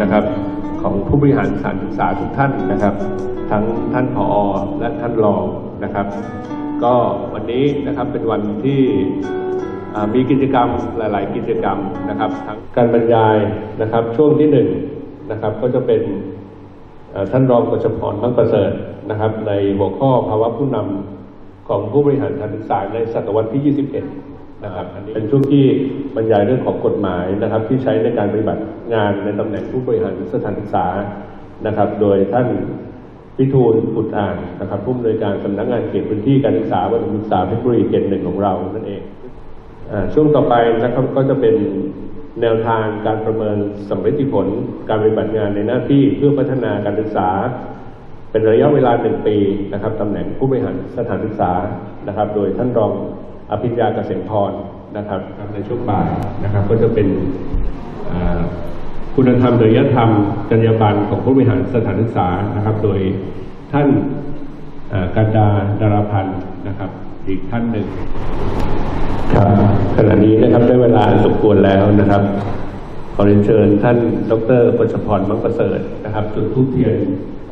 นะครับของผู้บริหารสถานศึกษาทุกท่านนะครับ ทั้งท่านผอและท่านรองนะครับ ก็วันนี้นะครับเป็นวันที่มีกิจกรรมหลาย ๆ กิจกรรมนะครับ ทั้งการบรรยายนะครับช่วงที่หนึ่งนะครับก็จะเป็นท่านรองกฤษพรมั่งประเสริฐนะครับ ในหัวข้อภาวะผู้นำของผู้บริหารการศึกษาในศตวรรษที่ 21 นะครับอันนี้เป็นช่วงที่บรรยายเรื่องของกฎหมายนะครับ ที่ใช้ในการปฏิบัติงานในตำแหน่งผู้บริหารสถานศึกษานะครับ โดยท่านพิทูลอุดอ่านนะครับผู้อำนวยการสำนักงานเขตพื้นที่การศึกษาวัฒนศึกษาเพชรบุรีเขตหนึ่งของเรานั่นเองอ่าช่วงต่อไปนะครับก็จะเป็นแนวทางการประเมินสำเร็จผลการปฏิบัติงานในหน้าที่เพื่อพัฒนาการศึกษา เป็นระยะเวลาหนึ่งปีนะครับตำแหน่งผู้บริหารสถานศึกษานะครับ โดยท่านรอง อภิญญาเกษมพรนะครับในช่วงบ่ายนะครับ ก็จะเป็นอ่าคุณธรรมจริยธรรมจรรยาบรรณของผู้บริหารสถานศึกษานะครับ โดยท่านอ่ากันดาดาราพันธ์นะครับ อีกท่านหนึ่งครับขณะนี้นะครับได้เวลาอันสมควรแล้วนะครับขอเรียนเชิญท่านดรปชพรมังประเสริฐนะครับจุดทูปเทียน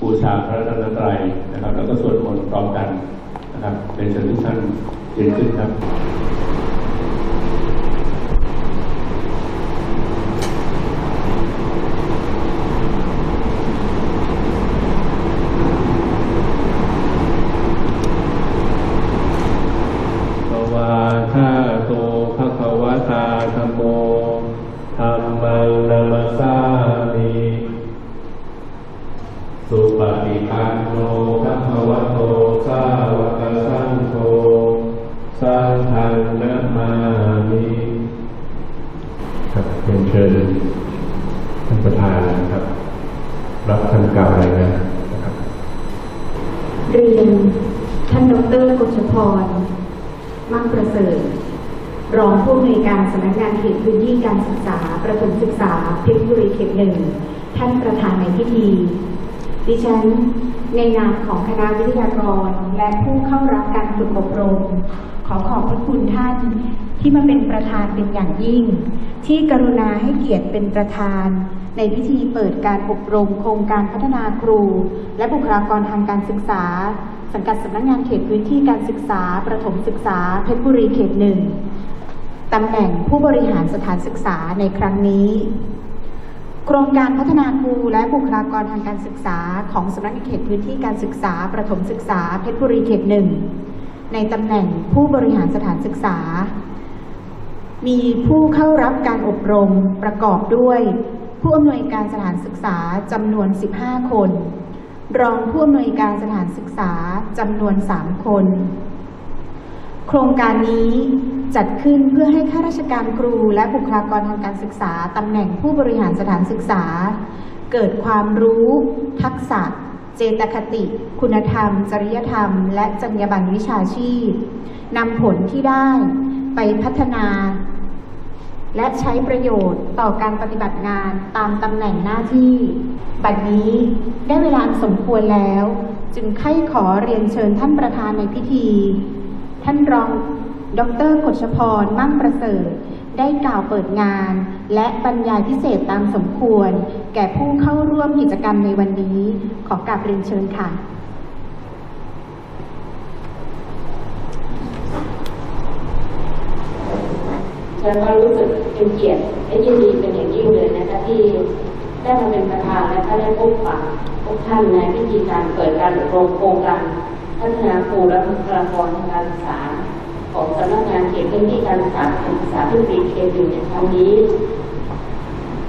บูชาพระรัตนตรัยนะครับ แล้วก็สวดมนต์พร้อมกันนะครับเรียนเชิญทุกท่าน เรียนขึ้นครับ รับคำกล่าวรายงานะครับเรียนท่านดรกฤษพรมั่งประเสริฐ รองผู้อำนวยการสำนักงานเขตพื้นที่การศึกษา ประถมศึกษาเพชรบุรีเขตหนึ่ง ท่านประธานในพิธี ดิฉันในนามของคณะวิทยากร และผู้เข้ารับการฝึกอบรม ขอขอบพระคุณท่านที่มาเป็นประธานเป็นอย่างยิ่ง ที่กรุณาให้เกียรติเป็นประธาน ในพิธีเปิดการอบรมโครงการพัฒนาครู และบุคลากรทางการศึกษา สังกัดสำนักงานเขตพื้นที่การศึกษา ประถมศึกษาเพชรบุรีเขตหนึ่งตำแหน่งผู้บริหารสถานศึกษาในครั้งนี้ โครงการพัฒนาครูและบุคลากรทางการศึกษา ของสำนักงานเขตพื้นที่การศึกษา ประถมศึกษาเพชรบุรีเขตหนึ่งในตำแหน่งผู้บริหารสถานศึกษา มีผู้เข้ารับการอบรมประกอบด้วย ผู้อำนวยการสถานศึกษาจำนวน 15 คน รองผู้อำนวยการสถานศึกษาจำนวน 3 คน โครงการนี้จัดขึ้นเพื่อให้ข้าราชการครูและบุคลากรทางการศึกษาตำแหน่งผู้บริหารสถานศึกษา เกิดความรู้ ทักษะ เจตคติ คุณธรรม จริยธรรม และจรรยาบรรณวิชาชีพนำผลที่ได้ไปพัฒนา และใช้ประโยชน์ต่อการปฏิบัติงานตามตำแหน่งหน้าที่ บัดนี้ได้เวลาสมควรแล้ว จึงไข้ขอเรียนเชิญท่านประธานในพิธี ท่านรองดรกฤษพรมั่งประเสริฐ ได้กล่าวเปิดงาน และบรรยายพิเศษตามสมควร แก่ผู้เข้าร่วมกิจกรรมในวันนี้ ขอกราบเรียนเชิญค่ะ ฉันก็รู้สึกเป็นเกียรติและยินดีเป็นอย่างยิ่งเลยนะคะที่ได้มาเป็นประธานและก็ได้พบปะทุกท่านในพิธีการเปิดการอบรมโครงการพัฒนาครูและบุคลากรทางการศึกษา ของสำนักงานเขตพื้นที่การศึกษาการศึกษาที่ปีเขตหนึ่งในครั้งนี้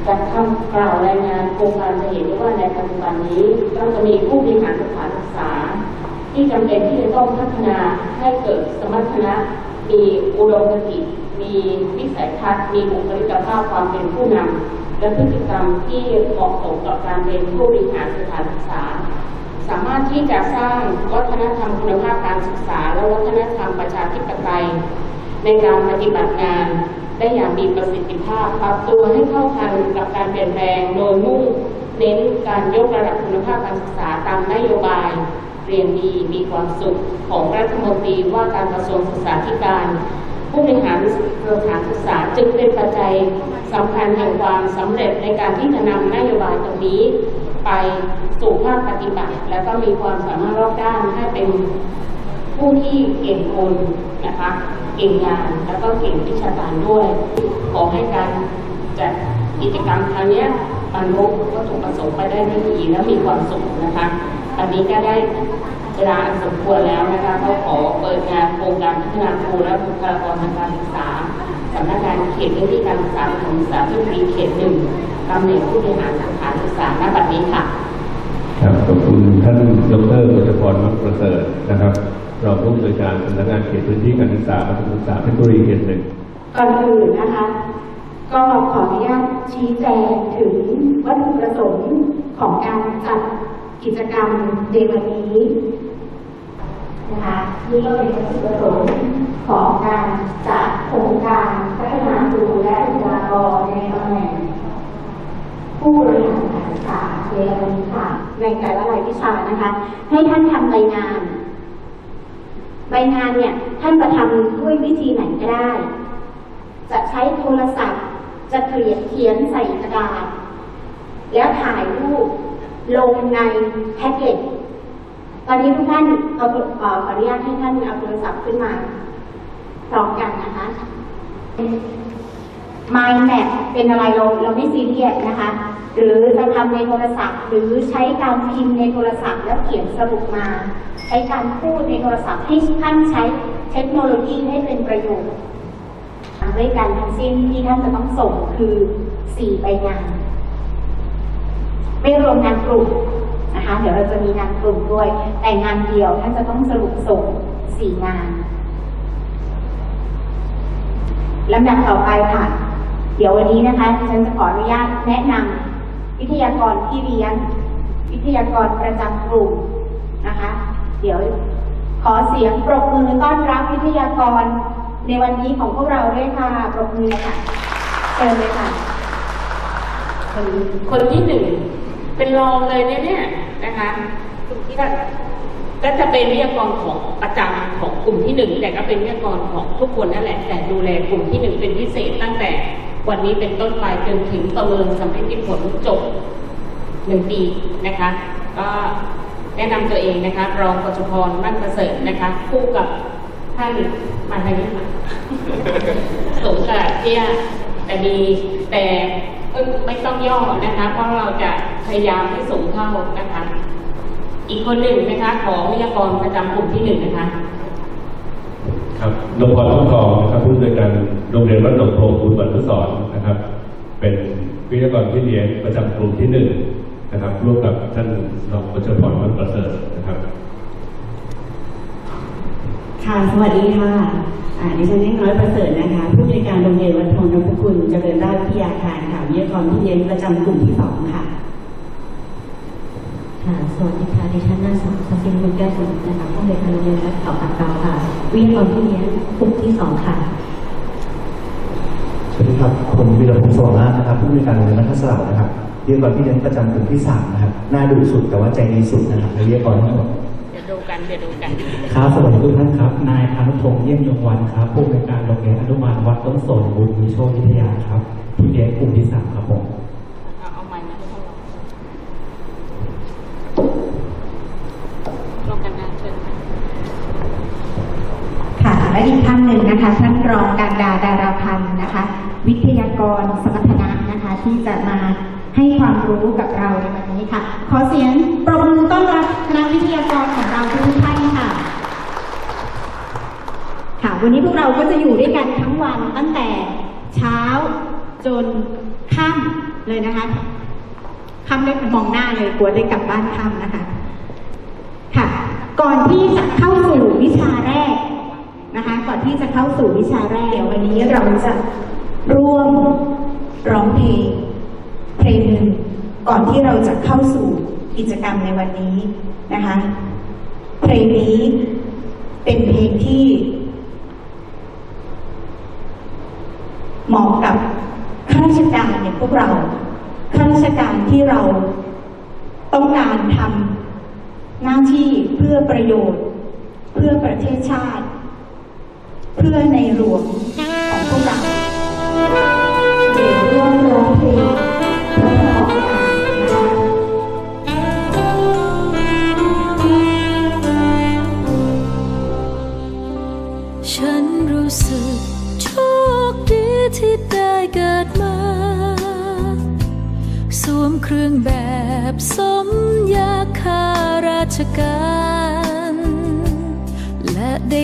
จากคำกล่าวรายงานโครงการจะเห็นได้ว่าในปัจจุบันนี้ก็จะมีผู้บริหารสถานศึกษา ที่จำเป็นที่จะต้องพัฒนาให้เกิดสมรรถนะมีอุดมคติ มีวิสัยทัศน์ มีบุคลิกภาพความเป็นผู้นำและพฤติกรรมที่เหมาะสมกับการเป็นผู้บริหารสถานศึกษา สามารถที่จะสร้างวัฒนธรรมคุณภาพการศึกษา และวัฒนธรรมประชาธิปไตย ในการปฏิบัติงานได้อย่างมีประสิทธิภาพปรับตัวให้เข้าทันกับการเปลี่ยนแปลงโดยมุ่งเน้นการยกระดับคุณภาพการศึกษาตามนโยบาย เรียนดีมีความสุขของรัฐมนตรีว่าการกระทรวงศึกษาธิการ ผู้บริหารเครือข่ายศึกษาจึงเป็นปัจจัยสำคัญแห่งความสำเร็จในการที่จะนำนโยบายตรงนี้ ไปสู่ภาคปฏิบัติ แล้วก็มีความสามารถรอบด้านให้เป็นผู้ที่เก่งคนนะคะเก่งงานแล้วก็เก่งวิชาการด้วย ขอให้การจัดกิจกรรมครั้งนี้บรรลุวัตถุประสงค์ไปได้ด้วยดีและมีความสุขนะคะอันนี้ก็ได้ เวลาอันสมควรแล้วนะคะก็ขอเปิดงานโครงการพัฒนาครูและบุคลากรทางการศึกษาสำนักงานเขตพื้นที่การศึกษาประถมศึกษาที่มีเขตหนึ่งตำแหน่งผู้บริหารสถานศึกษาณบัดนี้ค่ะครับขอบคุณท่านดรกฤษพรมักประเสริฐนะครับรองผู้อำนวยการสำนักงานเขตพื้นที่การศึกษาประถมศึกษาเพชรบุรีเขตหนึ่งก่อนอื่นนะคะ ก็ขออนุญาตชี้แจงถึงวัตถุประสงค์ของการจัด กิจกรรมในวันนี้นะคะนี่ก็เป็นวัตถุประสงค์ของการจัดโครงการพัฒนาครูและบุคลากรในตำแหน่งผู้บริหารการศึกษาในวันนี้ค่ะในแต่ละรายวิชานะคะ ให้ท่านทำรายงาน ใบงานเนี่ยท่านประทำด้วยวิธีไหนก็ได้ จะใช้โทรศัพท์ จะเกลียดเขียนใส่กระดาษ แล้วถ่ายรูป ลงในแพ็กเกจ ตอนนี้ทุกท่านเอาเอ่อขออนุญาตให้ท่านเอาโทรศัพท์ขึ้นมาพร้อมกันนะคะ Mind Map เป็นอะไรเราเราไม่ซีเรียสนะคะ หรือจะทำในโทรศัพท์ หรือใช้การพิมพ์ในโทรศัพท์ แล้วเขียนสรุปมา ใช้การพูดในโทรศัพท์ให้ท่านใช้เทคโนโลยีให้เป็นประโยชน์ด้วยกันทั้งสิ้นที่ท่านจะต้องส่งคือสี่ใบงาน ไม่รวมงานกลุ่มนะคะ เดี๋ยวเราจะมีงานกลุ่มด้วย แต่งานเดียวท่านจะต้องสรุปส่งสี่งานลำดับต่อไปค่ะ เดี๋ยววันนี้นะคะฉันจะขออนุญาตแนะนำวิทยากรที่เรียน วิทยากรประจำกลุ่มนะคะ เดี๋ยวขอเสียงปรบมือต้อนรับวิทยากรในวันนี้ของพวกเราด้วยค่ะ ปรบมือค่ะเชิญเลยค่ะ คนคนที่หนึ่ง เป็นรองเลยเนี่ยเนี่ยนะคะก็ก็จะเป็นวิทยากรของประจำของกลุ่มที่หนึ่งแต่ก็เป็นวิทยากรของทุกคนนั่นแหละ แต่ดูแลกลุ่มที่หนึ่งเป็นพิเศษตั้งแต่วันนี้เป็นต้นไปจนถึงประเมินสำเร็จผลจบหนึ่งปีนะคะ ก็แนะนำตัวเองนะคะ รองกชพรมั่นประเสริฐนะคะ คู่กับท่านมาทางนี้ค่ะสูงกับเตี้ยแต่ดีแต่ไม่ต้องย่อนะคะ เพราะเราจะ พยายามให้สูงเท่านะคะ อีกคนหนึ่งนะคะของวิทยากรประจำกลุ่มที่หนึ่งนะคะครับนพพรต้องทองนะครับผู้อำนวยการโรงเรียนวัดหนองโพคุณบรรทุสอนนะครับ เป็นวิทยากรที่เรียนประจำกลุ่มที่หนึ่งนะครับร่วมกับท่านรองประชพรมันประเสริฐนะครับ ค่ะสวัสดีค่ะอ่าดิฉันเล็กน้อยประเสริฐนะคะ ผู้บริการโรงเรียนวัดทองนพคุณเจริญราชวิทยาคารค่ะวิทยากรที่เรียนประจำกลุ่มที่สองค่ะ ค่ะสวัสดีค่ะดิฉันนางสาวสัสินบุญแก้วสมุทรนะคะผู้อำนวยการโรงเรียนวัดเขาปากเกาค่ะ วิทยากรที่เลี้ยงกลุ่มที่สองค่ะ สวัสดีครับผมวีรพงศ์สว่างราชนะครับผู้บริการโรงเรียนรัฐศาสตร์นะครับเรียกว่าพี่เลี้ยงประจำกลุ่มที่สามนะครับหน้าดุสุดแต่ว่าใจดีสุดนะครับในเรียกก่อนทั้งหมดเดี๋ยวดูกันเดี๋ยวดูกัน ครับสวัสดีทุกท่านครับ นายพานุพงษ์เยี่ยมยงวันครับผู้บริการโรงเรียนอนุบาลวัดต้นสนบุญมีโชควิทยาครับพี่เลี้ยงกลุ่มที่สามครับผม เอาเอาไม้มาให้ท่านลองลองกันนะเชิญค่ะ ค่ะและอีกท่านหนึ่งนะคะท่าน รองการดาดาราพันธ์นะคะ วิทยากรสมรรถนะนะคะ ที่จะมาให้ความรู้กับเราในวันนี้ค่ะ ขอเสียงปรบมือต้อนรับคณะวิทยากรของเราทุกท่านค่ะ ค่ะ วันนี้พวกเราก็จะอยู่ด้วยกันทั้งวันตั้งแต่เช้าจนค่ำเลยนะคะค่ำได้มองหน้าเลยกลัวได้กลับบ้านค่ำนะคะ ค่ะ ก่อนที่จะเข้าสู่วิชาแรก นะคะ ก่อนที่จะเข้าสู่วิชาแรกเดี๋ยววันนี้เราจะร่วมร้องเพลงเพลงหนึ่งก่อนที่เราจะเข้าสู่กิจกรรมในวันนี้นะคะ เพลงนี้เป็นเพลงที่เหมาะกับข้าราชการอย่างพวกเราข้าราชการที่เราต้องการทำหน้าที่เพื่อประโยชน์ เพื่อประเทศชาติ พื่อในหลวงของพวกเราเดี๋ยวร่วมร้อง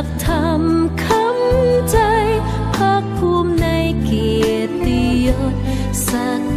ลักธรรมคำใจภาคภูมิในเกียรติยศสัก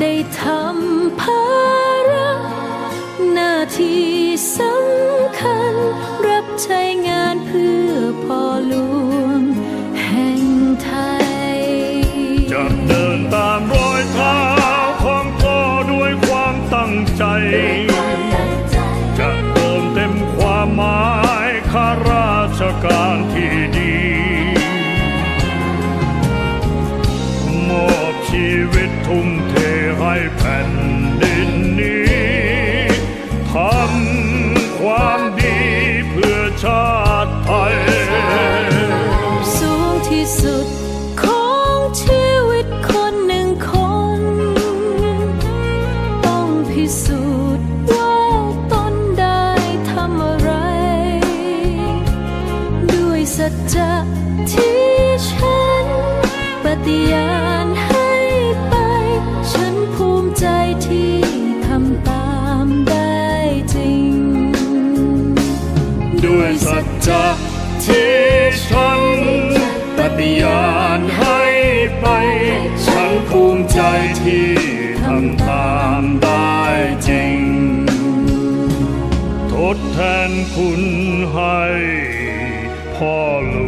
ได้ทำภาระหน้าที่สำคัญ รับใช้งานเพื่อ ใจที่ทำตามได้จริง ทดแทนคุณให้พ่อลว